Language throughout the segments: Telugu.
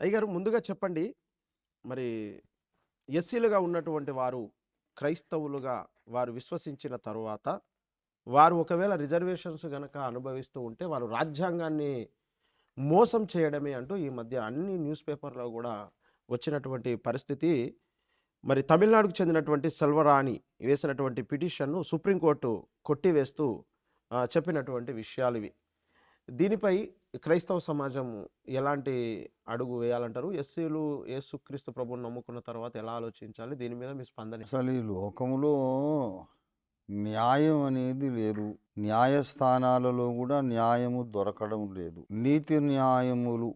అయ్యగారు ముందుగా చెప్పండి. మరి ఎస్సీలుగా ఉన్నటువంటి వారు క్రైస్తవులుగా వారు విశ్వసించిన తరువాత వారు ఒకవేళ రిజర్వేషన్స్ గనక అనుభవిస్తూ ఉంటే వారు రాజ్యాంగాన్ని మోసం చేయడమే అంటూ ఈ మధ్య అన్ని న్యూస్ పేపర్లో కూడా వచ్చినటువంటి పరిస్థితి. మరి తమిళనాడుకు చెందినటువంటి సెల్వరాణి వేసినటువంటి పిటిషన్ను సుప్రీంకోర్టు కొట్టివేస్తూ చెప్పినటువంటి విషయాలు ఇవి. దీనిపై క్రైస్తవ సమాజం ఎలాంటి అడుగు వేయాలంటారు? ఎస్సీలు యేసుక్రీస్తు ప్రభుని నమ్ముకున్న తర్వాత ఎలా ఆలోచించాలి? దీని మీద మీ స్పందన అసలు ఈ లోకంలో న్యాయం అనేది లేదు. న్యాయస్థానాలలో కూడా న్యాయము దొరకడం లేదు. నీతి న్యాయములు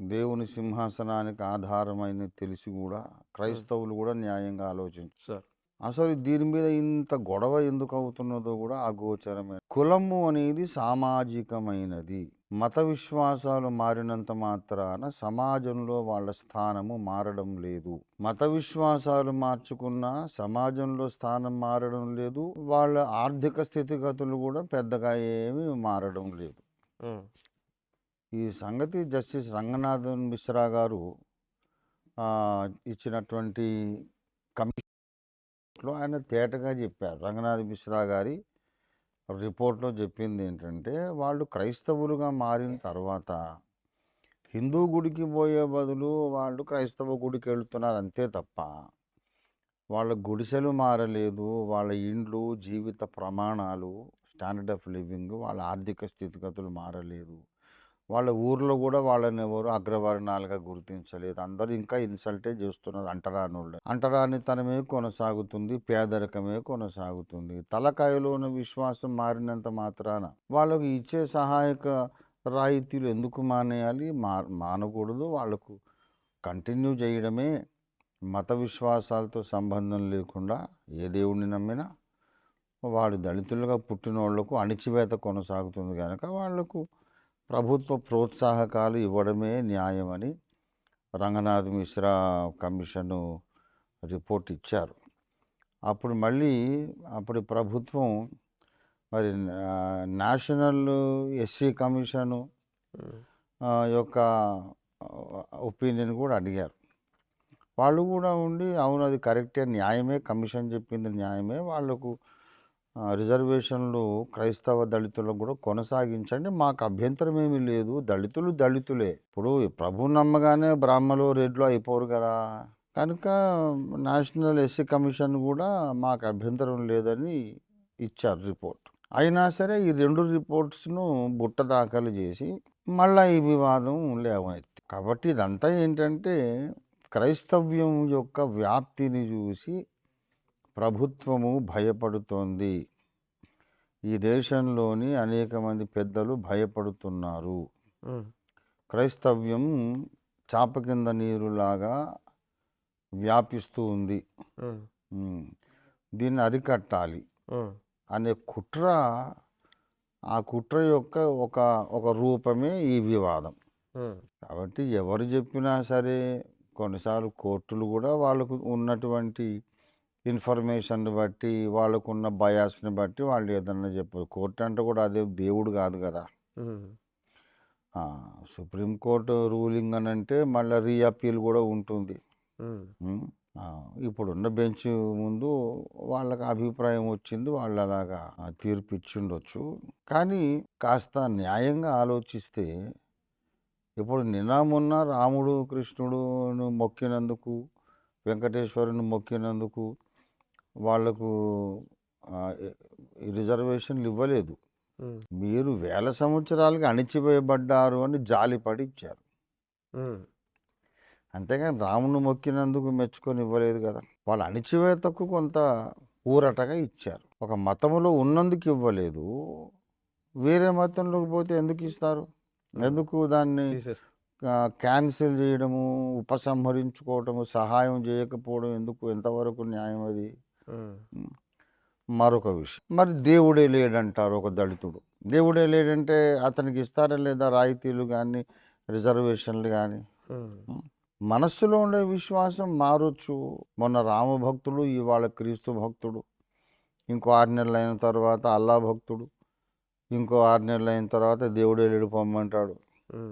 దేవుని సింహాసనానికి ఆధారమైన తెలిసి కూడా క్రైస్తవులు కూడా న్యాయంగా ఆలోచించు సార్. అసలు దీని మీద ఇంత గొడవ ఎందుకు అవుతున్నదో కూడా అగోచరమైన కులము అనేది సామాజికమైనది. మత విశ్వాసాలు మారినంత మాత్రాన సమాజంలో వాళ్ళ స్థానము మారడం లేదు. మత విశ్వాసాలు మార్చుకున్నా సమాజంలో స్థానం మారడం లేదు. వాళ్ళ ఆర్థిక స్థితిగతులు కూడా పెద్దగా ఏమీ మారడం లేదు. ఈ సంగతి జస్టిస్ రంగనాథన్ మిశ్రా గారు ఇచ్చినటువంటి కమిషన్లో ఆయన తేటగా చెప్పారు. రంగనాథ్ మిశ్రా గారి రిపోర్ట్లో చెప్పింది ఏంటంటే వాళ్ళు క్రైస్తవులుగా మారిన తర్వాత హిందూ గుడికి పోయే బదులు వాళ్ళు క్రైస్తవ గుడికి వెళ్తున్నారు అంతే తప్ప వాళ్ళ గుడిసెలు మారలేదు వాళ్ళ ఇండ్లు జీవిత ప్రమాణాలు స్టాండర్డ్ ఆఫ్ లివింగ్ వాళ్ళ ఆర్థిక స్థితిగతులు మారలేదు. వాళ్ళ ఊర్లో కూడా వాళ్ళని ఎవరు అగ్రవర్ణాలుగా గుర్తించలేదు. అందరూ ఇంకా ఇన్సల్టే చేస్తున్నారు అంటరానుళ్ళు. అంటరానితనమే కొనసాగుతుంది పేదరికమే కొనసాగుతుంది. తలకాయలో ఉన్న విశ్వాసం మారినంత మాత్రాన వాళ్ళకు ఇచ్చే సహాయక రాయితీలు ఎందుకు మానేయాలి? మా మానకూడదు. వాళ్ళకు కంటిన్యూ చేయడమే మత విశ్వాసాలతో సంబంధం లేకుండా ఏ దేవుడిని నమ్మినా వాడు దళితులుగా పుట్టిన వాళ్ళకు అణిచివేత కొనసాగుతుంది కనుక వాళ్ళకు ప్రభుత్వ ప్రోత్సాహకాలు ఇవ్వడమే న్యాయమని రంగనాథ్ మిశ్రా కమిషన్ రిపోర్ట్ ఇచ్చారు. అప్పుడు మళ్ళీ అప్పుడు ప్రభుత్వం మరి నేషనల్ ఎస్సీ కమిషను యొక్క ఒపీనియన్ కూడా అడిగారు. వాళ్ళు కూడా ఉండి అవును అది కరెక్టే న్యాయమే కమిషన్ చెప్పింది న్యాయమే వాళ్ళకు రిజర్వేషన్లు క్రైస్తవ దళితులకు కూడా కొనసాగించండి. మాకు అభ్యంతరం ఏమీ లేదు. దళితులు దళితులే. ఇప్పుడు ప్రభు నమ్మగానే బ్రాహ్మలు రెడ్లు అయిపోరు కదా. కనుక నేషనల్ ఎస్సీ కమిషన్ కూడా మాకు అభ్యంతరం లేదని ఇచ్చారు రిపోర్ట్. అయినా సరే ఈ రెండు రిపోర్ట్స్ను బుట్ట దాఖలు చేసి మళ్ళీ ఈ వివాదం లేవనెత్తి. కాబట్టి ఇదంతా ఏంటంటే క్రైస్తవ్యం యొక్క వ్యాప్తిని చూసి ప్రభుత్వము భయపడుతోంది. ఈ దేశంలోని అనేక మంది పెద్దలు భయపడుతున్నారు. క్రైస్తవ్యం చాప కింద నీరులాగా వ్యాపిస్తూ ఉంది. దీన్ని అరికట్టాలి అనే కుట్ర ఆ కుట్ర యొక్క ఒక ఒక రూపమే ఈ వివాదం. కాబట్టి ఎవరు చెప్పినా సరే కొన్నిసార్లు కోర్టులు కూడా వాళ్ళకు ఉన్నటువంటి ఇన్ఫర్మేషన్ని బట్టి వాళ్ళకున్న బయాస్ని బట్టి వాళ్ళు ఏదన్నా చెప్పరు కోర్టు అంటే కూడా అదే దేవుడు కాదు కదా. సుప్రీంకోర్టు రూలింగ్ అని అంటే మళ్ళీ రీఅపీల్ కూడా ఉంటుంది. ఇప్పుడున్న బెంచ్ ముందు వాళ్ళకి అభిప్రాయం వచ్చింది వాళ్ళు అలాగా తీర్పు ఇచ్చిండొచ్చు. కానీ కాస్త న్యాయంగా ఆలోచిస్తే ఇప్పుడు నిన్న మొన్న రాముడు కృష్ణుడును మొక్కినందుకు వెంకటేశ్వరుని మొక్కినందుకు వాళ్ళకు రిజర్వేషన్లు ఇవ్వలేదు. మీరు వేల సంవత్సరాలుగా అణిచివేయబడ్డారు అని జాలిపడి ఇచ్చారు. అంతేగాని రాముని మొక్కినందుకు మెచ్చుకొని ఇవ్వలేదు కదా. వాళ్ళ అణిచివేతకు కొంత ఊరటగా ఇచ్చారు. ఒక మతంలో ఉన్నందుకు ఇవ్వలేదు. వేరే మతంలోకి పోతే ఎందుకు ఇస్తారు? ఎందుకు దాన్ని క్యాన్సిల్ చేయడము ఉపసంహరించుకోవడము సహాయం చేయకపోవడం ఎందుకు? ఎంతవరకు న్యాయం అది? మరొక విషయం. మరి దేవుడే లేడంటారు ఒక దళితుడు. దేవుడే లేడంటే అతనికి ఇస్తారా లేదా రాయితీలు కానీ రిజర్వేషన్లు కానీ మనస్సులో ఉండే విశ్వాసం మారొచ్చు. మొన్న రామభక్తుడు ఇవాళ క్రీస్తు భక్తుడు. ఇంకో ఆరు నెలలు అయిన తర్వాత అల్లా భక్తుడు. ఇంకో ఆరు నెలలు అయిన తర్వాత దేవుడే లేడు పొమ్మంటాడు.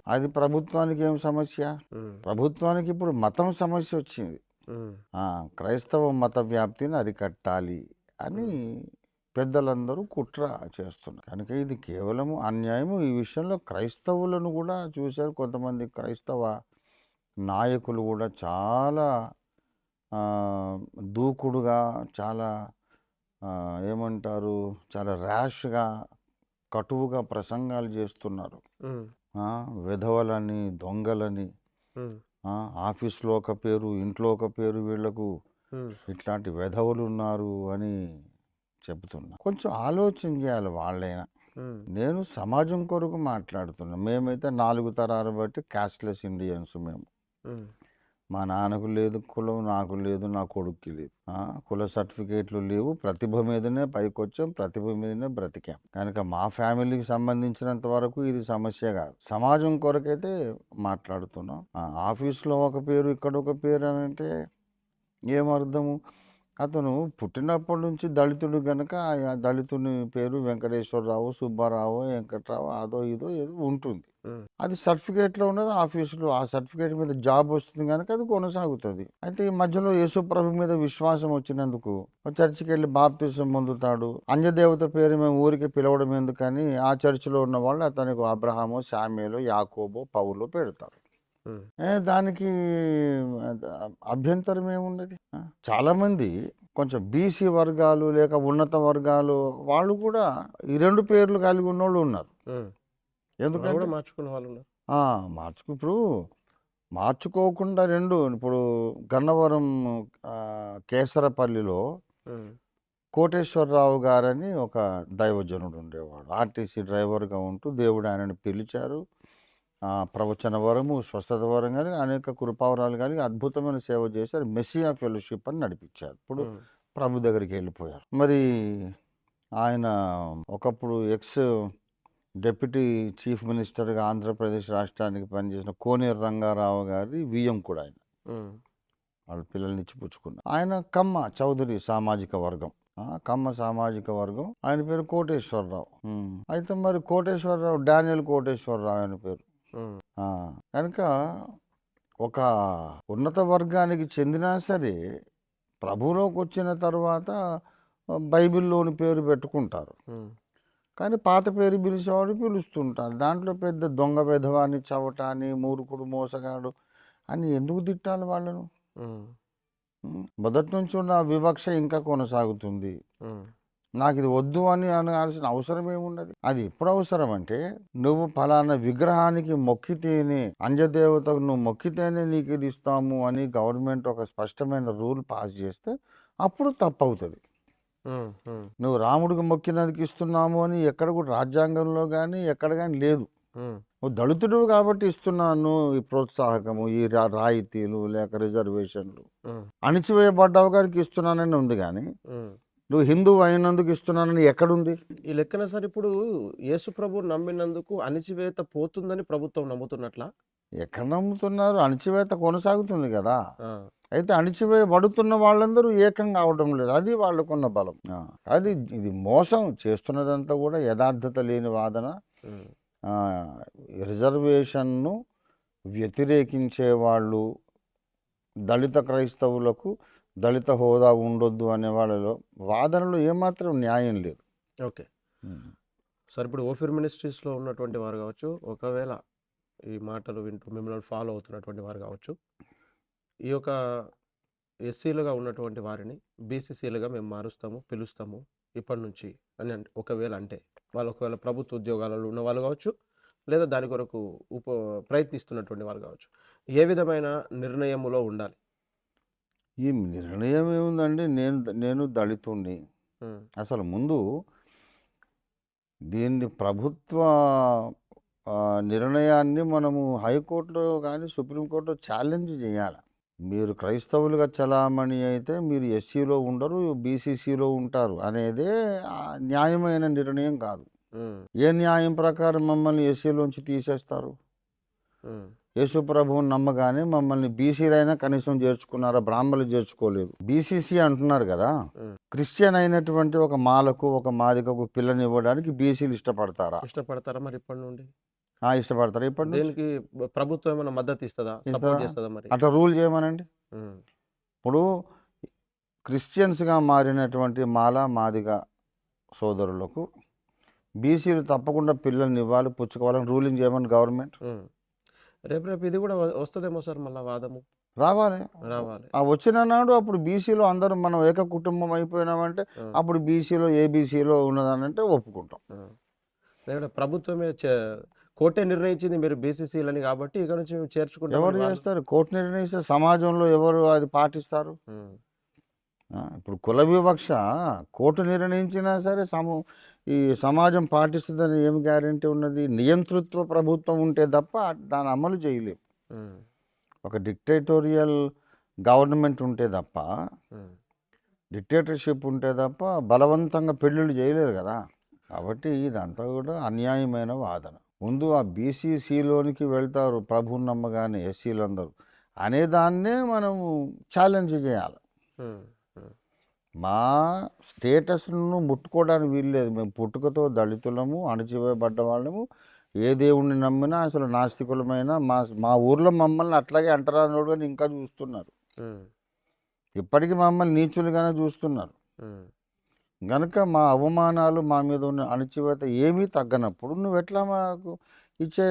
అది ప్రభుత్వానికి ఏం సమస్య? ప్రభుత్వానికి ఇప్పుడు మతం సమస్య వచ్చింది. క్రైస్తవ మత వ్యాప్తిని అరికట్టాలి అని పెద్దలందరూ కుట్ర చేస్తున్నారు. కనుక ఇది కేవలం అన్యాయము. ఈ విషయంలో క్రైస్తవులను కూడా చూశారు. కొంతమంది క్రైస్తవ నాయకులు కూడా చాలా దూకుడుగా చాలా ఏమంటారు చాలా ర్యాష్గా కటువుగా ప్రసంగాలు చేస్తున్నారు. విధవలని దొంగలని ఆఫీస్లో ఒక పేరు ఇంట్లో ఒక పేరు వీళ్ళకు ఇట్లాంటి వెధవులు ఉన్నారు అని చెబుతున్నా. కొంచెం ఆలోచన చేయాలి వాళ్ళైనా. నేను సమాజం కొరకు మాట్లాడుతున్నా. మేమైతే నాలుగు తరాలు బట్టి క్యాస్ట్లెస్ ఇండియన్స్ మేము. మా నాన్నకు లేదు కులం నాకు లేదు నా కొడుక్కి లేదు. కుల సర్టిఫికేట్లు లేవు. ప్రతిభ మీదనే పైకొచ్చాం ప్రతిభ మీదనే బ్రతికాం. కనుక మా ఫ్యామిలీకి సంబంధించినంత వరకు ఇది సమస్య కాదు. సమాజం కొరకైతే మాట్లాడుతున్నాం. ఆఫీస్లో ఒక పేరు ఇక్కడ ఒక పేరు అని అంటే ఏమర్థము? అతను పుట్టినప్పటి నుంచి దళితుడు కనుక ఆ దళితుని పేరు వెంకటేశ్వరరావు సుబ్బారావు వెంకట్రావు అదో ఇదో ఏదో ఉంటుంది. అది సర్టిఫికేట్లో ఉన్నది ఆఫీసులో ఆ సర్టిఫికేట్ మీద జాబ్ వస్తుంది కనుక అది కొనసాగుతుంది. అయితే ఈ మధ్యలో యేసుప్రభు మీద విశ్వాసం వచ్చినందుకు చర్చికి వెళ్ళి బాప్తిసం పొందుతాడు. అన్యదేవత పేరు మేము ఊరికి పిలవడం ఎందుకని ఆ చర్చిలో ఉన్న వాళ్ళు అతనికి అబ్రహాము శామ్యులు యాకోబో పౌలు పెడతారు. దానికి అభ్యంతరం ఏమున్నది చాలామంది కొంచెం బీసీ వర్గాలు లేక ఉన్నత వర్గాలు వాళ్ళు కూడా ఈ రెండు పేర్లు కలిగి ఉన్నోళ్ళు ఉన్నారు. ఉమ్. వాళ్ళు ఎందుకంటే కూడా మార్చుకునే వాళ్ళు ఉన్నారు. మార్చుకు ఇప్పుడు మార్చుకోకుండా రెండు ఇప్పుడు గన్నవరం కేసరపల్లిలో కోటేశ్వరరావు గారని ఒక దైవజనుడు ఉండేవాడు. ఆర్టీసీ డ్రైవర్గా ఉంటూ దేవుడు ఆయనను పిలిచారు. ప్రవచన వరము స్వస్థత వరం కానీ అనేక కృపావరాలు కానీ అద్భుతమైన సేవ చేశారు. మెస్సియా ఫెలోషిప్ అని నడిపించారు. ఇప్పుడు ప్రభు దగ్గరికి వెళ్ళిపోయారు. మరి ఆయన ఒకప్పుడు ఎక్స్ డిప్యూటీ చీఫ్ మినిస్టర్గా ఆంధ్రప్రదేశ్ రాష్ట్రానికి పనిచేసిన కోనేరు రంగారావు గారి వియ్యం కూడా ఆయన. వాళ్ళ పిల్లల్ని ఇచ్చి పుచ్చుకున్నారు ఆయన కమ్మ చౌదరి సామాజిక వర్గం. కమ్మ సామాజిక వర్గం. ఆయన పేరు కోటేశ్వరరావు. అయితే మరి కోటేశ్వరరావు డానియల్ కోటేశ్వరరావు ఆయన పేరు. కనుక ఒక ఉన్నత వర్గానికి చెందినా సరే ప్రభువులోకి వచ్చిన తర్వాత బైబిల్లోని పేరు పెట్టుకుంటారు. కానీ పాత పేరు పిలిచేవాడు పిలుస్తుంటారు దాంట్లో పెద్ద దొంగ విధవాన్ని చవటాన్ని మూర్ఖుడు మోసగాడు అని ఎందుకు తిట్టాలి వాళ్ళను? మొదటి నుంచి ఉన్న వివక్ష ఇంకా కొనసాగుతుంది. నాకు ఇది వద్దు అని అనాల్సిన అవసరం ఏమున్నది అది ఎప్పుడు అవసరం అంటే నువ్వు ఫలానా విగ్రహానికి మొక్కితేనే అంజదేవతకు నువ్వు మొక్కితేనే నీకు ఇది ఇస్తాము అని గవర్నమెంట్ ఒక స్పష్టమైన రూల్ పాస్ చేస్తే అప్పుడు తప్పు అవుతుంది నువ్వు రాముడికి మొక్కినందుకు ఇస్తున్నాము అని ఎక్కడ కూడా రాజ్యాంగంలో కానీ ఎక్కడ కానీ లేదు. నువ్వు దళితుడు కాబట్టి ఇస్తున్నాను ఈ ప్రోత్సాహకము ఈ రాయితీలు లేక రిజర్వేషన్లు. అణిచివేయబడ్డావు గారికి ఇస్తున్నానని ఉంది కానీ. నువ్వు హిందువు అయినందుకు ఇస్తున్నానని ఎక్కడుంది? ఈ లెక్కన సార్ ఇప్పుడు యేసు ప్రభు నమ్మినందుకు అణిచివేత పోతుందని ప్రభుత్వం నమ్ముతున్నట్లా? ఎక్కడ నమ్ముతున్నారు? అణిచివేత కొనసాగుతుంది కదా. అయితే అణిచివేయబడుతున్న వాళ్ళందరూ ఏకం కావడం లేదు. అది వాళ్ళకున్న బలం. అది ఇది మోసం చేస్తున్నదంతా కూడా యథార్థత లేని వాదన. రిజర్వేషన్ను వ్యతిరేకించే వాళ్ళు దళిత క్రైస్తవులకు దళిత హోదా ఉండొద్దు అనే వాళ్ళలో వాదనలో ఏమాత్రం న్యాయం లేదు. ఓకే. సార్ ఇప్పుడు ఓఫిర్ మినిస్ట్రీస్లో ఉన్నటువంటి వారు కావచ్చు ఒకవేళ ఈ మాటలు వింటూ మిమ్మల్ని ఫాలో అవుతున్నటువంటి వారు కావచ్చు ఈ యొక్క ఎస్సీలుగా ఉన్నటువంటి వారిని బీసీసీలుగా మేము మారుస్తాము పిలుస్తాము ఇప్పటి నుంచి అని అంటే ఒకవేళ అంటే వాళ్ళు ఒకవేళ ప్రభుత్వ ఉద్యోగాలలో ఉన్న వాళ్ళు కావచ్చు లేదా దాని కొరకు ఉప ప్రయత్నిస్తున్నటువంటి వారు కావచ్చు ఏ విధమైన నిర్ణయములో ఉండాలి? ఈ నిర్ణయం ఏముందండి నేను నేను దళితుణ్ణి. అసలు ముందు దీన్ని ప్రభుత్వ నిర్ణయాన్ని మనము హైకోర్టులో కానీ సుప్రీంకోర్టులో ఛాలెంజ్ చేయాలి. మీరు క్రైస్తవులుగా చలామణి అయితే మీరు ఎస్సీలో ఉండరు బీసీసీలో ఉంటారు అనేదే న్యాయమైన నిర్ణయం కాదు. ఏ న్యాయం ప్రకారం మమ్మల్ని ఎస్సీలోంచి తీసేస్తారు? ఉమ్, యేసు ప్రభువుని నమ్మగానే మమ్మల్ని బీసీలైనా కనీసం చేర్చుకున్నారా? బ్రాహ్మణులు చేర్చుకోలేదు. బీసీసీ అంటున్నారు కదా. క్రిస్టియన్ అయినటువంటి ఒక మాలకు ఒక మాదికకు పిల్లని ఇవ్వడానికి బీసీలు ఇష్టపడతారా? ఇష్టపడతారా మరి ఇప్పటి నుండి? ఆ, ఇష్టపడతారు ఇప్పటి దీనికి ప్రభుత్వం ఏమైనా మద్దతు ఇస్తుందా? ఇస్తుందా? సపోర్ట్ చేస్తుందా మరి? అట్లా రూల్ చేయమనండి. ఇప్పుడు క్రిస్టియన్స్గా మారినటువంటి మాల మాదిగ సోదరులకు బీసీలు తప్పకుండా పిల్లల్ని ఇవ్వాలి పుచ్చుకోవాలని రూలింగ్ చేయమని గవర్నమెంట్. రేపు రేపు ఇది కూడా వస్తుందేమో సార్ మళ్ళీ వాదము. రావాలి. రావాలి. ఆ వచ్చిన నాడు అప్పుడు బీసీలో అందరూ మనం ఏక కుటుంబం అయిపోయినామంటే అప్పుడు బీసీలో ఏబీసీలో ఉన్నదానంటే ఒప్పుకుంటాం. ఉమ్. లేదంటే ప్రభుత్వమే కోర్టే నిర్ణయించింది మీరు బీసీసీలని కాబట్టి ఇక నుంచి మేము చేర్చుకుంటాం ఎవరు చేస్తారు? కోర్టు నిర్ణయిస్తే సమాజంలో ఎవరు అది పాటిస్తారు? ఇప్పుడు కుల వివక్ష కోర్టు నిర్ణయించినా సరే సమ ఈ సమాజం పాటిస్తుందని ఏం గ్యారంటీ ఉన్నది? నియంతృత్వ ప్రభుత్వం ఉంటే తప్ప దాన్ని అమలు చేయలేం. ఒక డిక్టేటోరియల్ గవర్నమెంట్ ఉంటే తప్ప డిక్టేటర్షిప్ ఉంటే తప్ప బలవంతంగా పెళ్ళిళ్ళు చేయలేరు కదా. కాబట్టి ఇదంతా కూడా అన్యాయమైన వాదన. ముందు ఆ బీసీసీలోనికి వెళ్తారు ప్రభువు నమ్మగానే ఎస్సీలందరూ. అనేదాన్నే మనము ఛాలెంజ్ చేయాలి. మా స్టేటస్ను ముట్టుకోవడానికి వీల్లేదు మేము పుట్టుకతో దళితులము అణచివేయబడ్డ వాళ్ళము. ఏ దేవుణ్ణి నమ్మినా అసలు నాస్తికులమైన మా మా ఊర్లో మమ్మల్ని అట్లాగే అంటరానోడు అని ఇంకా చూస్తున్నారు. ఇప్పటికీ మమ్మల్ని నీచులుగానే చూస్తున్నారు. గనుక మా అవమానాలు మా మీద ఉన్న అణచివేత ఏమీ తగ్గనప్పుడు నువ్వు ఎట్లా మాకు ఇచ్చే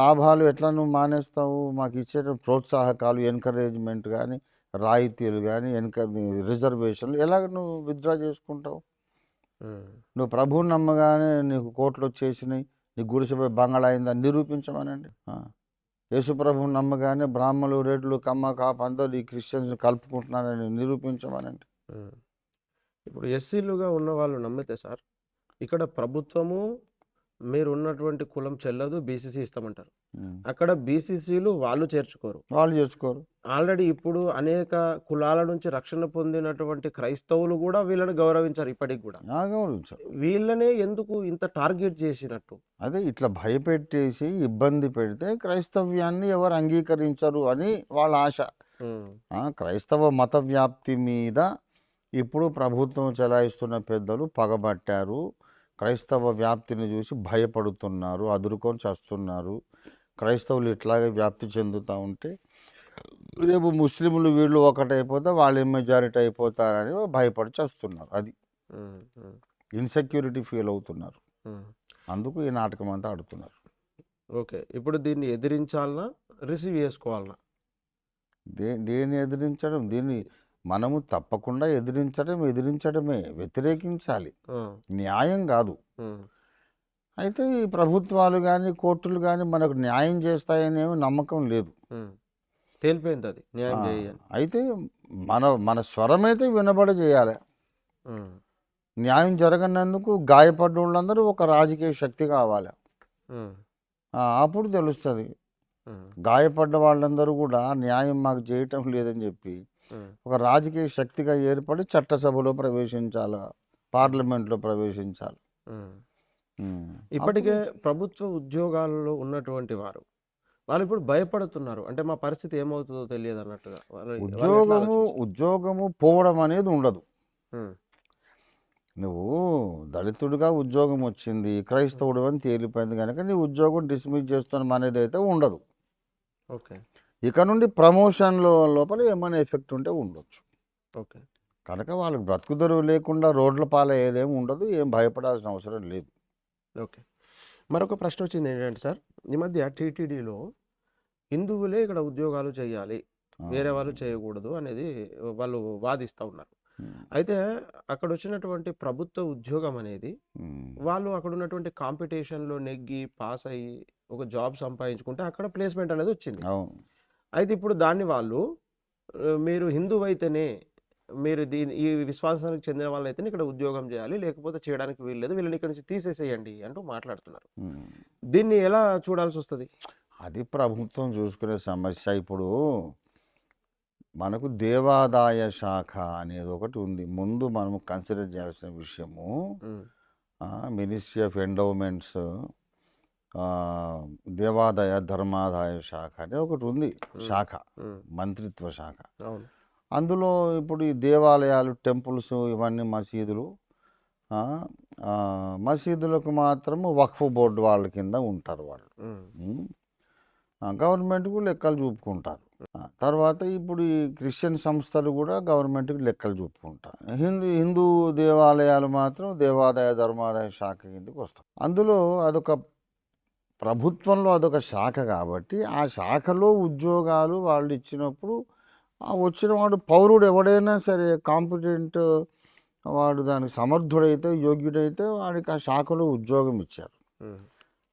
లాభాలు ఎట్లా నువ్వు మానేస్తావు? మాకు ఇచ్చే ప్రోత్సాహకాలు ఎన్కరేజ్మెంట్ కానీ రాయితీలు కానీ ఎన్క రిజర్వేషన్లు ఎలాగ నువ్వు విత్డ్రా చేసుకుంటావు? నువ్వు ప్రభువు నమ్మగానే నీకు కోట్లు వచ్చేసినాయి నీ గుడిసెపై బంగాళ అయిందని నిరూపించమనండి. ఆ. యేసు ప్రభువు నమ్మగానే బ్రాహ్మణులు రెడ్లు కమ్మ కాపు అందరూ ఈ క్రిస్టియన్స్ కలుపుకుంటున్నారని నిరూపించమనండి. ఇప్పుడు ఎస్సీలుగా ఉన్న వాళ్ళు నమ్మితే సార్ ఇక్కడ ప్రభుత్వము మీరు ఉన్నటువంటి కులం చెల్లదు బీసీసీ ఇస్తామంటారు. అక్కడ బీసీసీలు వాళ్ళు చేర్చుకోరు. వాళ్ళు చేసుకోరు ఆల్రెడీ ఇప్పుడు అనేక కులాల నుంచి రక్షణ పొందినటువంటి క్రైస్తవులు కూడా వీళ్ళని గౌరవించారు ఇప్పటికి కూడా. గౌరవించారు. వీళ్ళనే ఎందుకు ఇంత టార్గెట్ చేసినట్టు? అదే ఇట్లా భయపెట్టేసి ఇబ్బంది పెడితే క్రైస్తవ్యాన్ని ఎవరు అంగీకరించరు అని వాళ్ళ ఆశ. క్రైస్తవ మత వ్యాప్తి మీద ఇప్పుడు ప్రభుత్వం చెలాయిస్తున్న పెద్దలు పగబట్టారు. క్రైస్తవ వ్యాప్తిని చూసి భయపడుతున్నారు అదురుకొని చేస్తున్నారు. క్రైస్తవులు ఇట్లాగే వ్యాప్తి చెందుతూ ఉంటే రేపు ముస్లింలు వీళ్ళు ఒకటైపోతే వాళ్ళు మెజారిటీ అయిపోతారని భయపడి చేస్తున్నారు. అది. ఇన్సెక్యూరిటీ ఫీల్ అవుతున్నారు. అందుకు ఈ నాటకం అంతా ఆడుతున్నారు. ఓకే. ఇప్పుడు దీన్ని ఎదిరించాలనా? రిసీవ్ చేసుకోవాలనా? దే దేన్ని ఎదిరించడం? దీన్ని మనము తప్పకుండా ఎదిరించడం ఎదిరించడమే వ్యతిరేకించాలి. న్యాయం కాదు. అయితే ఈ ప్రభుత్వాలు కానీ కోర్టులు కానీ మనకు న్యాయం చేస్తాయని ఏమి నమ్మకం లేదు. తేలిపోయింది అది న్యాయం అయితే మన మన స్వరం అయితే వినబడ చేయాలి. న్యాయం జరగనందుకు గాయపడ్డ వాళ్ళందరూ ఒక రాజకీయ శక్తి కావాలి. అప్పుడు తెలుస్తుంది. గాయపడ్డ వాళ్ళందరూ కూడా న్యాయం మాకు చేయటం లేదని చెప్పి ఒక రాజకీయ శక్తిగా ఏర్పడి చట్టసభలో ప్రవేశించాలి పార్లమెంట్లో ప్రవేశించాలి. ఇప్పటికే ప్రభుత్వ ఉద్యోగాలలో ఉన్నటువంటి వారు వాళ్ళు ఇప్పుడు భయపడుతున్నారు. అంటే మా పరిస్థితి ఏమవుతుందో తెలియదు అన్నట్టుగా. ఉద్యోగము? ఉద్యోగము పోవడం అనేది ఉండదు. నువ్వు దళితుడిగా ఉద్యోగం వచ్చింది క్రైస్తవుడు అని తేలిపోయింది కనుక నీ ఉద్యోగం డిస్మిస్ చేస్తున్నాం అనేది అయితే ఉండదు. ఓకే. ఇక నుండి ప్రమోషన్లో లోపల ఏమైనా ఎఫెక్ట్ ఉంటే ఉండొచ్చు. ఓకే. కనుక వాళ్ళకి బ్రతుకుదరువు లేకుండా రోడ్ల పాల ఏదేమి ఉండదు ఏం భయపడాల్సిన అవసరం లేదు. ఓకే. మరొక ప్రశ్న వచ్చింది ఏంటంటే సార్ ఈ మధ్య టీటీడీలో హిందువులే ఇక్కడ ఉద్యోగాలు చేయాలి వేరే వాళ్ళు చేయకూడదు అనేది వాళ్ళు వాదిస్తూ ఉన్నారు. అయితే అక్కడ వచ్చినటువంటి ప్రభుత్వ ఉద్యోగం అనేది వాళ్ళు అక్కడ ఉన్నటువంటి కాంపిటీషన్లో నెగ్గి పాస్ అయ్యి ఒక జాబ్ సంపాదించుకుంటే అక్కడ ప్లేస్మెంట్ అనేది వచ్చింది. అయితే ఇప్పుడు దాన్ని వాళ్ళు మీరు హిందువు అయితేనే మీరు దీని ఈ విశ్వాసానికి చెందిన వాళ్ళైతేనే ఇక్కడ ఉద్యోగం చేయాలి లేకపోతే చేయడానికి వీల్లేదు వీళ్ళని ఇక్కడ నుంచి తీసేసేయండి అంటూ మాట్లాడుతున్నారు. దీన్ని ఎలా చూడాల్సి వస్తుంది? అది ప్రభుత్వం చూసుకునే సమస్య. ఇప్పుడు మనకు దేవాదాయ శాఖ అనేది ఒకటి ఉంది. ముందు మనం కన్సిడర్ చేయాల్సిన విషయము మినిస్ట్రీ ఆఫ్ ఎండోమెంట్స్ దేవాదాయ ధర్మాదాయ శాఖ అనేది ఒకటి ఉంది శాఖ మంత్రిత్వ శాఖ. అందులో ఇప్పుడు ఈ దేవాలయాలు టెంపుల్స్ ఇవన్నీ మసీదులు మసీదులకు మాత్రం వక్ఫ్ బోర్డు వాళ్ళ కింద ఉంటారు వాళ్ళు. గవర్నమెంట్కు లెక్కలు చూపుకుంటారు. తర్వాత ఇప్పుడు ఈ క్రిస్టియన్ సంస్థలు కూడా గవర్నమెంట్కి లెక్కలు చూపుకుంటారు. హిందూ హిందూ దేవాలయాలు మాత్రం దేవాదాయ ధర్మాదాయ శాఖ కిందకి వస్తాయి. అందులో అదొక ప్రభుత్వంలో అదొక శాఖ కాబట్టి ఆ శాఖలో ఉద్యోగాలు వాళ్ళు ఇచ్చినప్పుడు వచ్చిన వాడు పౌరుడు ఎవడైనా సరే కాంపిటెంట్ వాడు దానికి సమర్థుడైతే యోగ్యుడైతే వాడికి ఆ శాఖలో ఉద్యోగం ఇచ్చారు.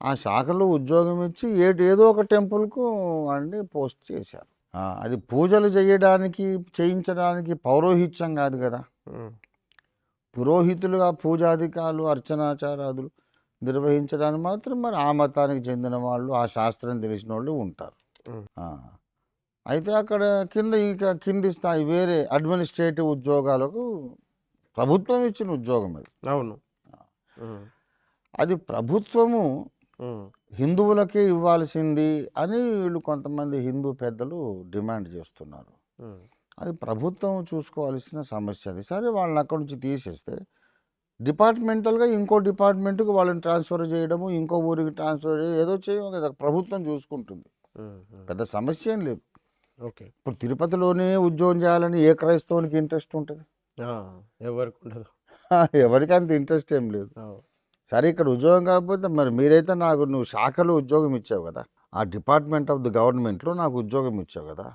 ఆ శాఖలో ఉద్యోగం ఇచ్చి ఏటి ఏదో ఒక టెంపుల్కు వాడిని పోస్ట్ చేశారు. అది పూజలు చేయడానికి చేయించడానికి పౌరోహిత్యం కాదు కదా. పురోహితులుగా పూజాధికారులు అర్చనాచారాదులు నిర్వహించడానికి మాత్రం మరి ఆ మతానికి చెందిన వాళ్ళు ఆ శాస్త్రం తెలిసిన వాళ్ళు ఉంటారు. అయితే అక్కడ కింద ఇంకా కింది స్థాయి వేరే అడ్మినిస్ట్రేటివ్ ఉద్యోగాలకు ప్రభుత్వం ఇచ్చిన ఉద్యోగం అది. అవును. అది ప్రభుత్వము హిందువులకే ఇవ్వాల్సింది అని వీళ్ళు కొంతమంది హిందూ పెద్దలు డిమాండ్ చేస్తున్నారు. అది ప్రభుత్వం చూసుకోవాల్సిన సమస్య అది. సరే వాళ్ళని అక్కడి నుంచి తీసేస్తే డిపార్ట్మెంటల్గా ఇంకో డిపార్ట్మెంట్కి వాళ్ళని ట్రాన్స్ఫర్ చేయడము ఇంకో ఊరికి ట్రాన్స్ఫర్ చేయడం ఏదో చేయడం కదా ప్రభుత్వం చూసుకుంటుంది. పెద్ద సమస్య ఏం లేదు. ఓకే. ఇప్పుడు తిరుపతిలోనే ఉద్యోగం చేయాలని ఏ క్రైస్తవునికి ఇంట్రెస్ట్ ఉంటుంది? ఎవరికి ఉండదు. ఎవరికి అంత ఇంట్రెస్ట్ ఏం లేదు. సరే ఇక్కడ ఉద్యోగం కాకపోతే మరి మీరైతే నాకు నువ్వు శాఖలో ఉద్యోగం ఇచ్చావు కదా ఆ డిపార్ట్మెంట్ ఆఫ్ ది గవర్నమెంట్లో నాకు ఉద్యోగం ఇచ్చావు కదా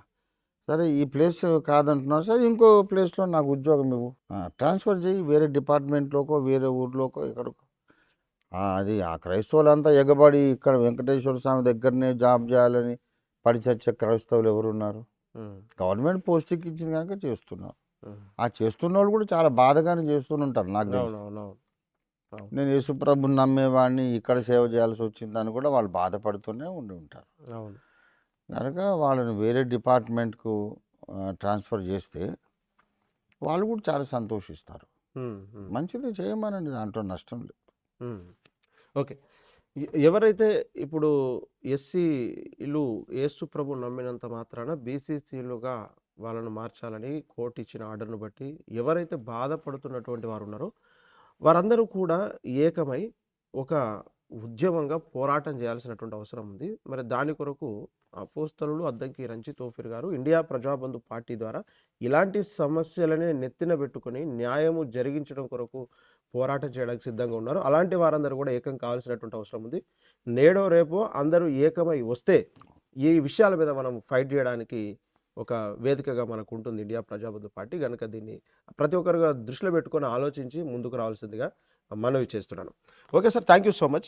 సరే ఈ ప్లేస్ కాదంటున్నావు సరే ఇంకో ప్లేస్లో నాకు ఉద్యోగం ఇవ్వు. ట్రాన్స్ఫర్ చేయి వేరే డిపార్ట్మెంట్లోకో వేరే ఊర్లోకో ఎక్కడికో. ఆ, అది ఆ క్రైస్తవులంతా ఎగబడి ఇక్కడ వెంకటేశ్వర స్వామి దగ్గరనే జాబ్ చేయాలని పడి చచ్చే క్రైస్తవులు ఎవరున్నారు? గవర్నమెంట్ పోస్టింగ్ ఇచ్చింది కనుక చేస్తున్నారు. ఆ చేస్తున్న వాళ్ళు కూడా చాలా బాధగానే చేస్తుంటారు నాకు నేను యేసుప్రభుని నమ్మేవాడిని ఇక్కడ సేవ చేయాల్సి వచ్చిందని కూడా వాళ్ళు బాధపడుతూనే ఉండి ఉంటారు. కనుక వాళ్ళని వేరే డిపార్ట్మెంట్కు ట్రాన్స్ఫర్ చేస్తే వాళ్ళు కూడా చాలా సంతోషిస్తారు. మంచిది చేయమనండి దాంట్లో నష్టం లేదు. ఓకే ఎవరైతే ఇప్పుడు ఎస్సీలు యేసు ప్రభు నమ్మినంత మాత్రాన బీసీసీలుగా వాళ్ళను మార్చాలని కోర్టు ఇచ్చిన ఆర్డర్ను బట్టి ఎవరైతే బాధపడుతున్నటువంటి వారు ఉన్నారో వారందరూ కూడా ఏకమై ఒక ఉద్యమంగా పోరాటం చేయాల్సినటువంటి అవసరం ఉంది మరి దాని కొరకు అపోస్తలు అద్దంకి రంచి తోఫిర్ గారు ఇండియా ప్రజాబంధు పార్టీ ద్వారా ఇలాంటి సమస్యలనే నెత్తిన పెట్టుకొని న్యాయము జరిగించడం కొరకు పోరాటం చేయడానికి సిద్ధంగా ఉన్నారు. అలాంటి వారందరూ కూడా ఏకం కావాల్సినటువంటి అవసరం ఉంది. నేడో రేపో అందరూ ఏకమై వస్తే ఈ విషయాల మీద మనం ఫైట్ చేయడానికి ఒక వేదికగా మనకు ఉంటుంది ఇండియా ప్రజాబంధు పార్టీ. కనుక దీన్ని ప్రతి ఒక్కరుగా దృష్టిలో పెట్టుకొని ఆలోచించి ముందుకు రావాల్సిందిగా మనవి చేస్తున్నాను. Okay sir thank you so much.